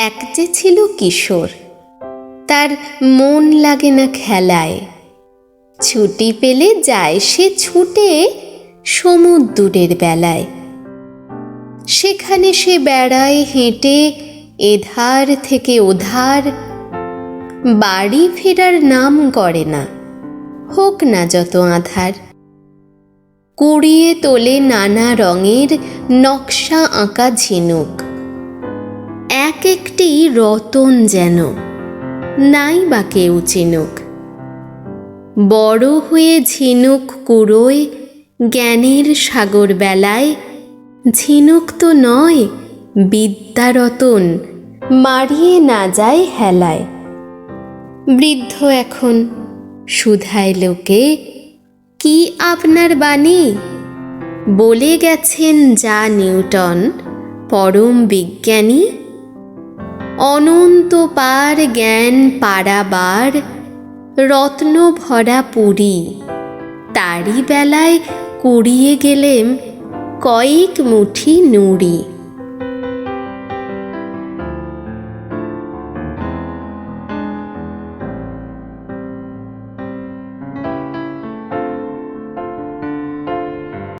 এক যে ছিল কিশোর, তার মন লাগে না খেলায়। ছুটি পেলে যায় সে ছুটে সমুদ্রের বেলায়। সেখানে সে বেড়ায়, হেঁটে, এধার থেকে ওধার। বাড়ি ফেরার নাম করে না, হোক না যত আধার। কুড়িয়ে তোলে নানা রঙের নকশা আঁকা ঝিনুক। এক একটি রতন যেন, নাই বা কেউ চিনুক। বড় হয়ে ঝিনুক কুড়োয়, জ্ঞানের সাগর বেলায়, ঝিনুক তো নয় বিদ্যারতন মারিয়ে না যায় হেলায়। বৃদ্ধ এখন সুধায় লোকে, কি আপনার বাণী? বলে গেছেন যা নিউটন, পরম বিজ্ঞানী। অনন্ত পার জ্ঞান পারাবার রত্ন ভরা পুরী। তারই বেলায় কুড়িয়ে গেলেম কয়েক মুঠি নুড়ি।